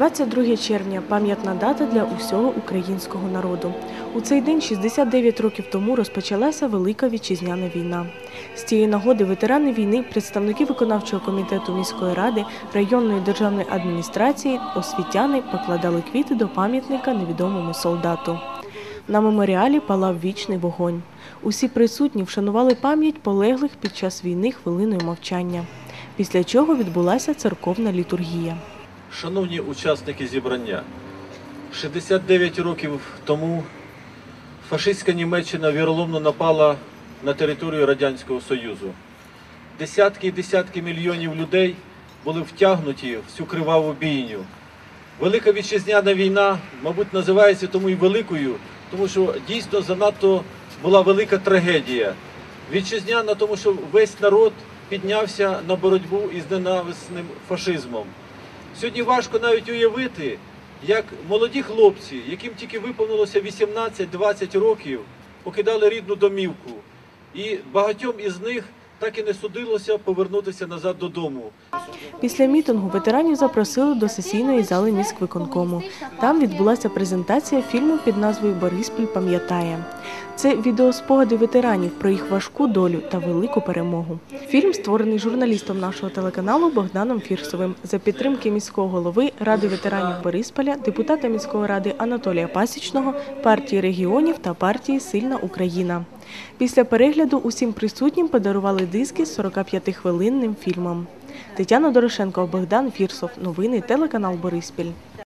22 червня пам'ятна дата для усього українського народу. У цей день 69 років тому розпочалася Велика Вітчизняна війна. З цієї нагоди ветерани війни, представники виконавчого комітету міської ради, районної державної адміністрації, освітяни покладали квіти до пам'ятника невідомому солдату. На меморіалі палав вічний вогонь. Усі присутні вшанували пам'ять полеглих під час війни хвилиною мовчання. Після чого відбулася церковна літургія. Шановні учасники зібрання, 69 років тому фашистська Німеччина віроломно напала на територію Радянського Союзу. Десятки і десятки мільйонів людей були втягнуті в цю криваву бійню. Велика вітчизняна війна, мабуть, називається тому і великою, тому що дійсно занадто була велика трагедія. Вітчизняна, тому що весь народ піднявся на боротьбу із ненависним фашизмом. Сьогодні важко навіть уявити, як молоді хлопці, яким тільки виповнилося 18-20 років, покидали рідну домівку. І багатьом із них так і не судилося повернутися назад додому. Після мітингу ветеранів запросили до сесійної зали міськвиконкому. Там відбулася презентація фільму під назвою Бориспіль пам'ятає. Це відеоспогади ветеранів про їх важку долю та велику перемогу. Фільм створений журналістом нашого телеканалу Богданом Фірсовим за підтримки міського голови Ради ветеранів Борисполя, депутата міської ради Анатолія Пасічного, партії регіонів та партії Сильна Україна. Після перегляду усім присутнім подарували диски з 45-хвилинним фільмом. Тетяна Дорошенко, Богдан Фірсов. Новини телеканал Бориспіль.